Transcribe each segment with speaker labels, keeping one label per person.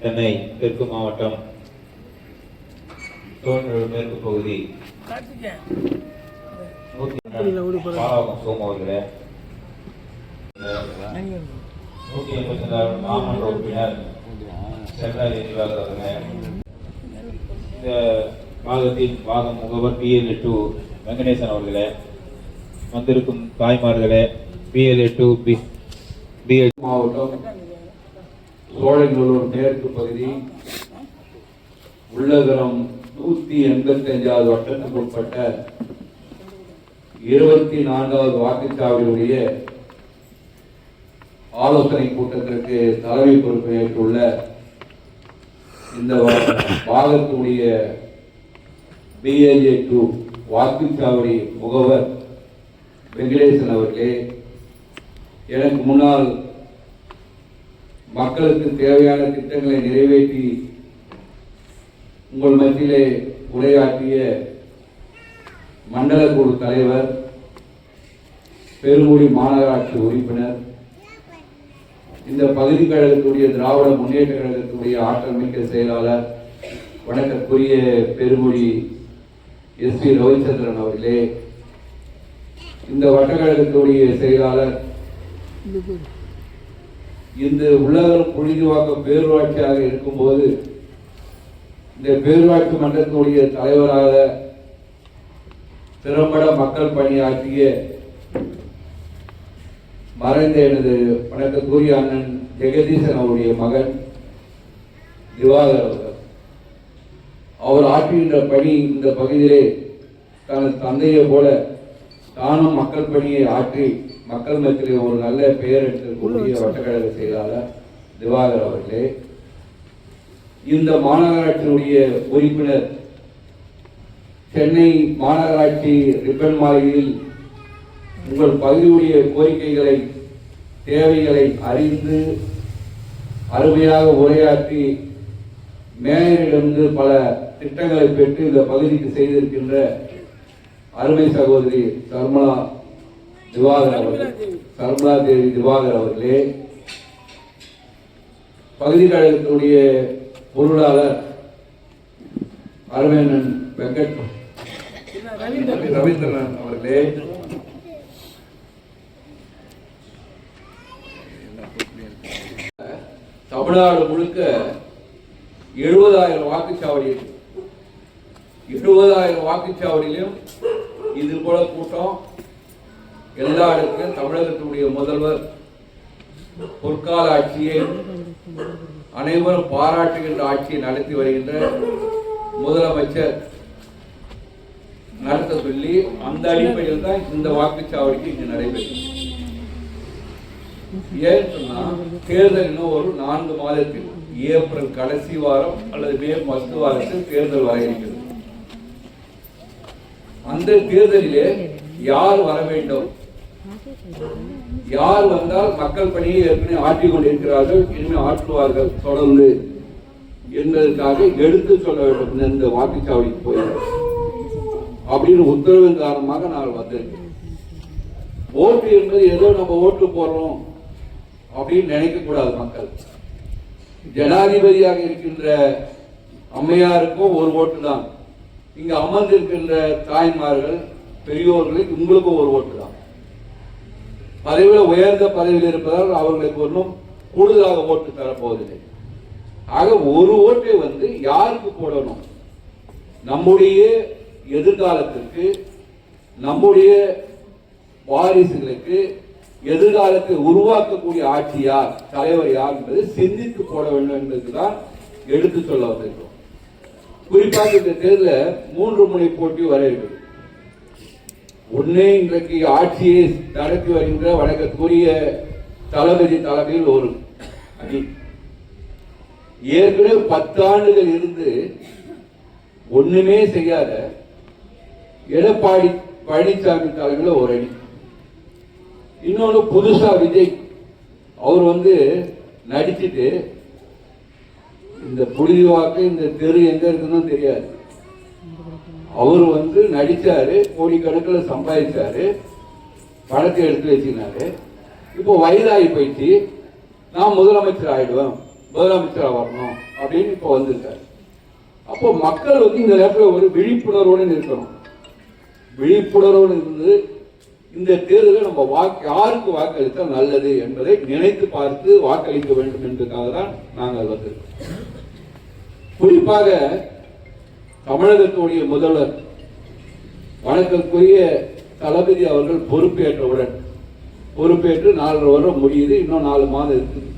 Speaker 1: சென்னை தெற்கு மாவட்டம் மேற்கு பகுதி. சோமு அவர்களே. நூத்தி எண்பத்தி நாலு மாமன்ற உறுப்பினர் சென்னை நிர்வாகர் அவர்களே இந்த பாகத்தின் பாகம் முகவர் பிஎல்ஏ டூ வெங்கடேசன் அவர்களே. வந்திருக்கும் தாய்மார்களே பிஎல்ஏ டூ பி
Speaker 2: மாவட்டம் சோழநல்லூர் மேற்கு பகுதி. உள்ளகரம் நூத்தி எண்பத்தி அஞ்சாவது வட்டத்துக்கு உட்பட்ட இருபத்தி நான்காவது வாக்குச்சாவடியுடைய ஆலோசனை கூட்டத்திற்கு தலைமை பொறுப்பை ஏற்றுள்ள இந்த பாகத்துடைய பிஎல்ஏ டூ வாக்குச்சாவடி முகவர் வெங்கடேசன் அவர்களே எனக்கு முன்னால் மக்களுக்கு தேவையான திட்டங்களை நிறைவேற்றி உங்கள் மத்தியிலே உரையாற்றிய மண்டல குழு தலைவர் பெருமொழி மாநகராட்சி உறுப்பினர் இந்த பகுதி கழகத்துடைய திராவிட முன்னேற்ற கழகத்துடைய ஆற்றல் மிக்க செயலாளர் வணக்கத்துக்குரிய பெருமொழி எஸ் பி ரவிச்சந்திரன் அவர்களே இந்த வட்டக்கழகத்துடைய செயலாளர் இந்த உலகம் புழுதிவாக்க பேரூராட்சியாக இருக்கும்போது இந்த பேரூராட்சி மன்றத்தினுடைய தலைவராக திறம்பட மக்கள் பணியாற்றிய மறைந்த எனது வணக்கத்துக்குரிய அண்ணன் ஜெகதீசன் அவருடைய மகன் திவாகர் அவர் ஆற்றுகின்ற பணி இந்த பகுதியிலே தனது தந்தையை போல தானும் மக்கள் பணியை ஆற்றி மக்கள் மத்தியிலே ஒரு நல்ல பெயர் எடுத்திருக்கக்கூடிய வட்டக்கழக செயலாளர் திவாகர் அவர்களே இந்த மாநகராட்சியினுடைய உறுப்பினர் சென்னை மாநகராட்சி ரிப்பன் மாளிகையில் உங்கள் பகுதியுடைய கோரிக்கைகளை தேவைகளை அறிந்து அருமையாக உரையாற்றி மேயரிடமிருந்து பல திட்டங்களை பெற்று இந்த பகுதிக்கு செய்திருக்கின்ற அருமை சகோதரி சர்மலா திவாகர் அவர்கள் சர்மலா தேவி திவாகர் அவர்களே பகுதி கழகத்துடைய பொருளாளர் அரவேணன் வெங்கட்
Speaker 3: ரவீந்திரன்.
Speaker 2: அவர்களே. தமிழ்நாடு முழுக்க எழுபதாயிரம் வாக்குச்சாவடி எழுபதாயிரம் வாக்குச்சாவடியிலும் இது போல கூட்டம் எல்லா இடத்திலும் தமிழகத்தினுடைய முதல்வர் பொற்கால ஆட்சியை அனைவரும் பாராட்டுகின்ற ஆட்சியை நடத்தி வருகின்ற முதலமைச்சர் நடத்த சொல்லி அந்த அடிப்படையில் தான் இந்த வாக்குச்சாவடிக்கு இங்கு நடைபெறும் ஏன்னு சொன்னா தேர்தல் இன்னும் ஒரு நான்கு மாதத்தில் ஏப்ரல் கடைசி வாரம் அல்லது மே மத்து வாரத்தில் தேர்தல் வர இருக்கிறது. அந்த தேர்தலிலே யார் வர வேண்டும்? யார் வந்தால் மக்கள் பணியை ஏற்கனவே ஆற்றிக் கொண்டிருக்கிறார்கள் இனிமேல் ஆற்றுவார்கள் தொடர்ந்து என்பதற்காக எடுத்து சொல்ல வேண்டும். இந்த வாக்குச்சாவடிக்கு போய் அப்படின்னு உத்தரவின் காரணமாக நான் வந்திருக்கேன் ஓட்டு என்பது ஏதோ நம்ம ஓட்டு போடுறோம் அப்படின்னு நினைக்க கூடாது மக்கள். ஜனாதிபதியாக இருக்கின்ற அம்மையாருக்கும் ஒரு ஓட்டு தான். இங்க அமர்ந்திருக்கின்ற தாய்மார்கள் பெரியோர்களுக்கு உங்களுக்கும் ஒரு ஓட்டு தான். பதவியில் உயர்ந்த பதவியில் இருப்பதால் அவர்களுக்கு ஒன்றும் கூடுதலாக ஓட்டு தரப்போவதில்லை. ஆக ஒரு ஓட்டை வந்து யாருக்கு போடணும்? நம்முடைய எதிர்காலத்திற்கு நம்முடைய வாரிசுகளுக்கு எதிர்காலத்தை உருவாக்கக்கூடிய ஆட்சி யார் தலைவர் யார் என்பதை சிந்தித்து போட வேண்டும் என்பதுதான் எடுத்து சொல்ல வந்திருக்கிறோம். குறிப்பாக இந்த தேர்தலில் மூன்று முனை போட்டி வர இருக்குது ஒண்ணே இன்றைக்கு ஆட்சியை நடத்தி வருகின்ற வணக்கத்துக்குரிய தளபதி தலைமையில் ஒரு அணி ஏற்கனவே பத்தாண்டுகள் இருந்து ஒண்ணுமே செய்யாத எடப்பாடி பழனிசாமி தலைமையில் ஒரு அணி இன்னொன்னு புதுசா விஜய் அவர் வந்து நடிச்சுட்டு இந்த புழுதிவாக்கு இந்த தெரு எங்க இருக்குன்னு தெரியாது. அவர் வந்து நடிச்சாரு கோடிக்கணக்கில் சம்பாதிச்சாரு படத்தை எடுத்து வச்சுக்கினாரு இப்போ வயதாகி போயிடுச்சு. நான் முதலமைச்சர் ஆயிடுவேன் முதலமைச்சராக வரணும் அப்படின்னு இப்போ வந்திருக்காரு. அப்போ மக்கள் வந்து இந்த நேரத்தில் ஒரு விழிப்புணர்வோடு இருக்கணும் விழிப்புணர்வோடு இருந்து இந்த தேர்தலில் நம்ம வாக்கு யாருக்கு வாக்களித்தால் நல்லது என்பதை நினைத்து பார்த்து வாக்களிக்க வேண்டும் என்பதற்காக தான் நாங்கள் வந்திருக்கோம். குறிப்பாக தமிழகத்துடைய முதல்வர் வணக்கத்துக்குரிய தளபதி அவர்கள் பொறுப்பேற்றவுடன் பொறுப்பேற்று நாலரை வருடம் முடியுது இன்னும் நாலு மாதம் இருக்குது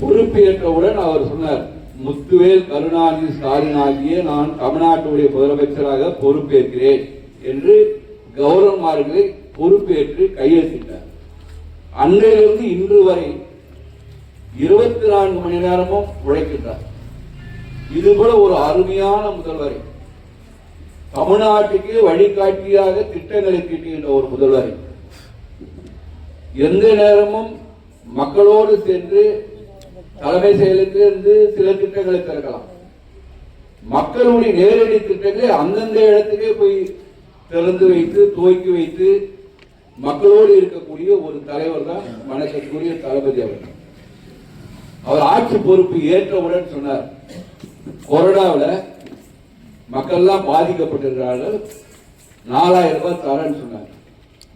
Speaker 2: பொறுப்பேற்றவுடன் அவர் சொன்னார் முத்துவேல் கருணாநிதி ஸ்டாலின் ஆகிய நான் தமிழ்நாட்டுடைய முதலமைச்சராக பொறுப்பேற்கிறேன் என்று கௌரவமார்களை பொறுப்பேற்று கையெழுத்திட்டார். அன்றையிலிருந்து இன்று வரை இருபத்தி நான்கு மணி நேரமும் உழைக்கின்றார். இது போல ஒரு அருமையான முதல்வரை. தமிழ்நாட்டுக்கு வழிகாட்டியாக திட்டங்களை தீட்டுகின்ற ஒரு முதல்வரை. எந்த நேரமும் மக்களோடு சென்று தலைமை செயலுக்கு இருந்து சில திட்டங்களை திறக்கலாம். மக்களுடைய நேரடி திட்டங்களை அந்தந்த இடத்துக்கே போய் திறந்து வைத்து துவக்கி வைத்து மக்களோடு இருக்கக்கூடிய ஒரு தலைவர் தான் வணக்கத்துக்குரிய தளபதி அவர் அவர் ஆட்சி பொறுப்பு ஏற்றவுடன் சொன்னார். கொரோனாவில் மக்கள்லாம் பாதிக்கப்பட்டிருக்கிறார்கள். நாலாயிரம் ரூபாய் தரேன்னு சொன்னார்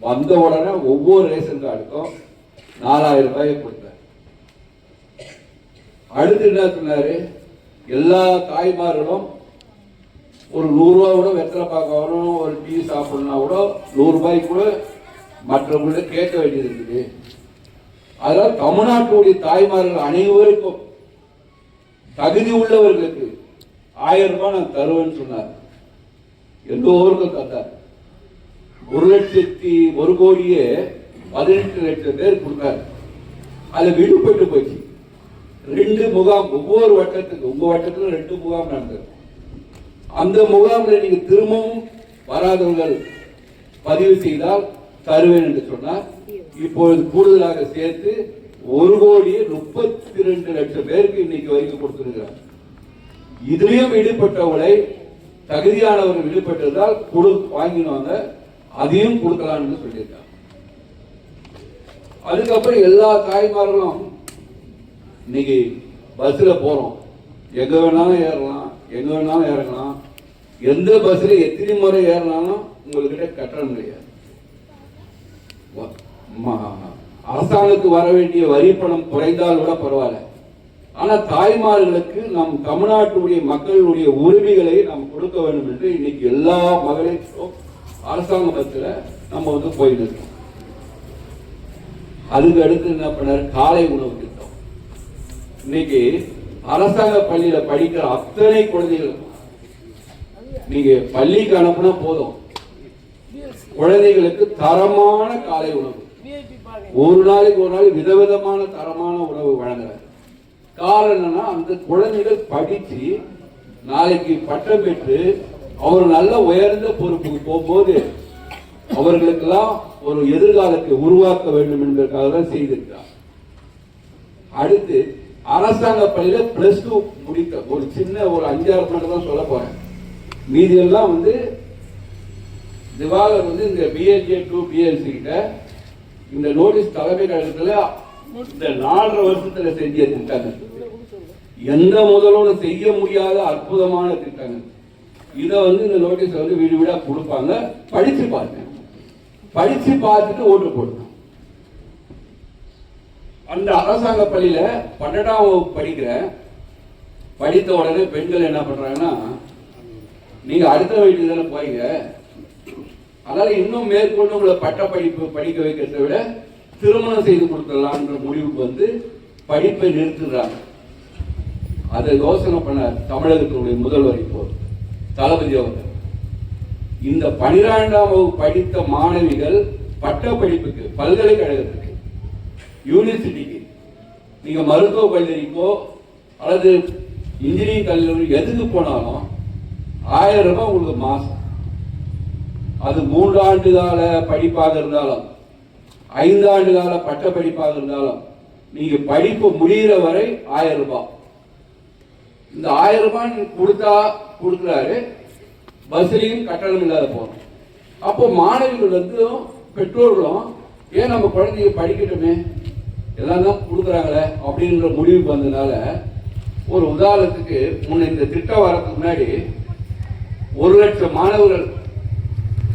Speaker 2: வந்த உடனே ஒவ்வொரு ரேஷன் கார்டுக்கும் நாலாயிரம் ரூபாயை கொடுத்தார் அடுத்து என்ன சொன்னாரு? எல்லா தாய்மார்களும் ஒரு நூறுரூவா கூட வெத்தலை பார்க்கணும் ஒரு டீ சாப்பிடணும்னா கூட நூறு ரூபாய்க்கு கூட மற்றவங்கள்ட்ட கேட்க வேண்டியது இருக்குது. அதனால் தமிழ்நாட்டுடைய தாய்மார்கள் அனைவருக்கும் தகுதி உள்ளவர்களுக்கு ஆயிரம் ரூபாய் நான் தருவேன்னு சொன்னார். எல்லோருக்கும் தந்தார். ஒரு லட்சத்தி ஒரு கோடியே பதினெட்டு லட்சம் பேர் கொடுத்தார். அதுல விடுபட்டு போச்சு ரெண்டு முகாம் ஒவ்வொரு வட்டத்துக்கு உங்க வட்டத்துல ரெண்டு முகாம் நடந்தது. அந்த முகாமில் நீங்க திரும்பவும் வராதவர்கள் பதிவு செய்தால் தருவேன் என்று சொன்னார். இப்பொழுது கூடுதலாக சேர்த்து ஒரு கோடி முப்பத்தி ரெண்டு லட்சம் பேருக்கு இன்னைக்கு வரைக்கும் கொடுத்திருக்கிறார். இதுலயும் விடுபட்டவளை தகுதியானவர்கள் விடுபட்டிருந்தால் கொடு வாங்கினாங்க அதையும் கொடுக்கலாம்னு சொல்லியிருக்காங்க அதுக்கப்புறம் எல்லா தாய்மார்களும் இன்னைக்கு பஸ்ல போறோம். எங்க வேணாலும் ஏறலாம் எங்க வேணாலும் இறங்கலாம். எந்த பஸ்ல எத்தனை முறை ஏறினாலும் உங்ககிட்ட கட்டணம் கிடையாது. அரசாங்கத்துக்கு வர வேண்டிய வரி பணம் குறைந்தால் கூட பரவாயில்ல. ஆனா தாய்மார்களுக்கு நம் தமிழ்நாட்டுடைய மக்களுடைய உரிமைகளை நாம் கொடுக்க வேண்டும் என்று இன்னைக்கு எல்லா மகளிரும் அரசாங்கத்தில் நம்ம வந்து போயிட்டு இருக்கோம். அதுக்கு அடுத்து என்ன பண்ணார்? காலை உணவு திட்டம். இன்னைக்கு அரசாங்க பள்ளியில படிக்கிற அத்தனை குழந்தைகளுக்கும் நீங்க பள்ளிக்கு அனுப்புனா போதும். குழந்தைகளுக்கு தரமான காலை உணவு. ஒரு நாளைக்கு ஒரு நாள் விதவிதமான தரமான உணவு வழங்குறாரு. காரணம் என்னன்னா அந்த குழந்தைகள் படிச்சு நாளைக்கு பட்டம் பெற்று அவர் நல்ல உயர்ந்த பொறுப்புக்கு போகும்போது அவர்களுக்கெல்லாம் ஒரு எதிர்காலத்தை உருவாக்க வேண்டும் என்பதற்காக தான் செய்திருக்கிறார். அடுத்து அரசாங்க பள்ளியில பிளஸ் டூ முடித்த ஒரு சின்ன ஒரு அஞ்சாறு மட்டும் தான் சொல்ல போறேன். மீதி எல்லாம் வந்து திவாகர் வந்து இந்த பிஎல்ஜே டூ பிஎல்சி கிட்ட இந்த நோட்டீஸ் தலைமை கழகத்துல இந்த நாலரை வருஷத்துல செஞ்ச திட்டங்கள். எந்த முதலும் செய்ய முடியாத அற்புதமான திட்டங்கள். இதை வந்து இந்த நோட்டீஸ் வந்து வீடு வீடா கொடுப்பாங்க. படிச்சு பார்த்தேன் படிச்சு பார்த்துட்டு ஓட்டு போடணும். அந்த அரசாங்க பள்ளியில பன்னெண்டாம் வகுப்பு படிக்கிற படித்த உடனே பெண்கள் என்ன பண்றாங்கன்னா நீங்க அடுத்த வீட்டுக்கு தானே போய்ங்க அதனால இன்னும் மேற்கொண்டு உங்களை பட்ட படிப்பு படிக்க வைக்கிறதை விட திருமணம் செய்து கொடுத்துடலாம்ன்ற முடிவுக்கு வந்து படிப்பை நிறுத்துறாங்க அதை யோசனை பண்ண தமிழகத்தினுடைய முதல்வர் இப்போ தளபதி அவர்கள். இந்த பனிரெண்டாம் வகுப்பு படித்த மாணவிகள் பட்ட படிப்புக்கு பல்கலைக்கழகத்துக்கு யூனிவர்சிட்டிக்கு நீங்கள் மருத்துவ கல்லூரிக்கோ அல்லது இன்ஜினியரிங் கல்லூரி எதுக்கு போனாலும் ஆயிரம் ரூபாய் உங்களுக்கு மாதம் அது மூன்றாண்டு கால படிப்பாக இருந்தாலும் ஐந்தாண்டு கால பட்ட படிப்பாக இருந்தாலும் நீங்க படிப்பு முடிகிற வரை ஆயிரம் ரூபாய். இந்த ஆயிரம் ரூபாய் கொடுத்தா கொடுக்குறாரு பஸ்லையும் கட்டணம் இல்லாத போறோம் அப்போ மாணவிகள் வந்து பெற்றோர்களும் ஏன் நம்ம குழந்தைங்க படிக்கட்டுமே? எல்லாம் தான் கொடுக்குறாங்களே அப்படின்ற முடிவுக்கு வந்ததுனால ஒரு உதாரணத்துக்கு முன்ன இந்த திட்டம் வரதுக்கு முன்னாடி ஒரு லட்சம் மாணவர்கள்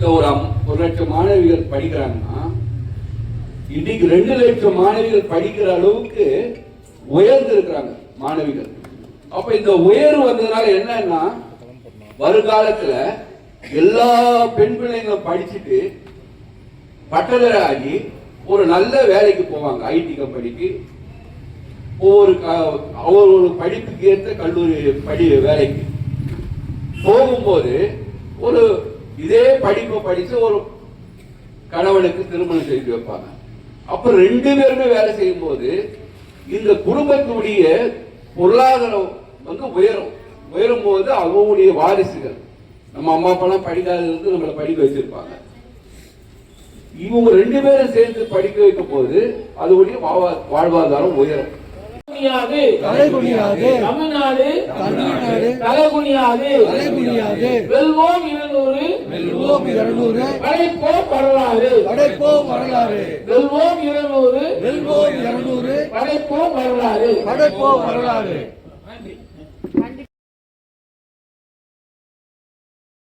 Speaker 2: ஒரு அம்- ஒரு லட்சம் மாணவிகள் படிக்கிறாங்கன்னா இன்னைக்கு ரெண்டு லட்சம் மாணவிகள் படிக்கிற அளவுக்கு உயர்ந்து இருக்கிறாங்க மாணவிகள். அப்ப இந்த உயர்வு வந்ததுனால என்னன்னா வருங்காலத்துல எல்லா பெண் பிள்ளைங்களும் படிச்சுட்டு பட்டதாரி ஆகி ஒரு நல்ல வேலைக்கு போவாங்க. ஐடி கம்பெனிக்கு. ஒவ்வொரு க- ஒரு படிப்புக்கு ஏற்ற கல்லூரி படி வேலைக்கு. போகும்போது ஒரு இதே படிப்பை படித்து ஒரு கணவனுக்கு திருமணம் செய்து வைப்பாங்க. அப்ப ரெண்டு பேருமே வேலை செய்யும் போது இந்த குடும்பத்துடைய பொருளாதாரம் வந்து உயரும். உயரும் போது அவங்களுடைய வாரிசுகள். நம்ம அம்மா அப்பெல்லாம் படிக்காதது வந்து நம்மளை படிக்க வச்சிருப்பாங்க. இவங்க ரெண்டு பேரும் சேர்ந்து படிக்க வைக்கும் போது அதோடைய வாழ்வாதாரம் உயரும்.
Speaker 4: தலைகுனியாது.
Speaker 5: தமிழ்நாடு.
Speaker 4: தமிழ்நாடு.
Speaker 5: தலைகுனியாது.
Speaker 4: தலைகுனியாது.
Speaker 5: வெல்வோம் இருநூறு.
Speaker 4: வெல்வோம் இருநூறு.
Speaker 5: படைப்போம் வரலாறு.
Speaker 4: படைப்போம் வரலாறு.
Speaker 5: வெல்வோம் இருநூறு.
Speaker 4: வெல்வோம் இருநூறு.
Speaker 5: படைப்போம் வரலாறு.
Speaker 4: படைப்போம் வரலாறு.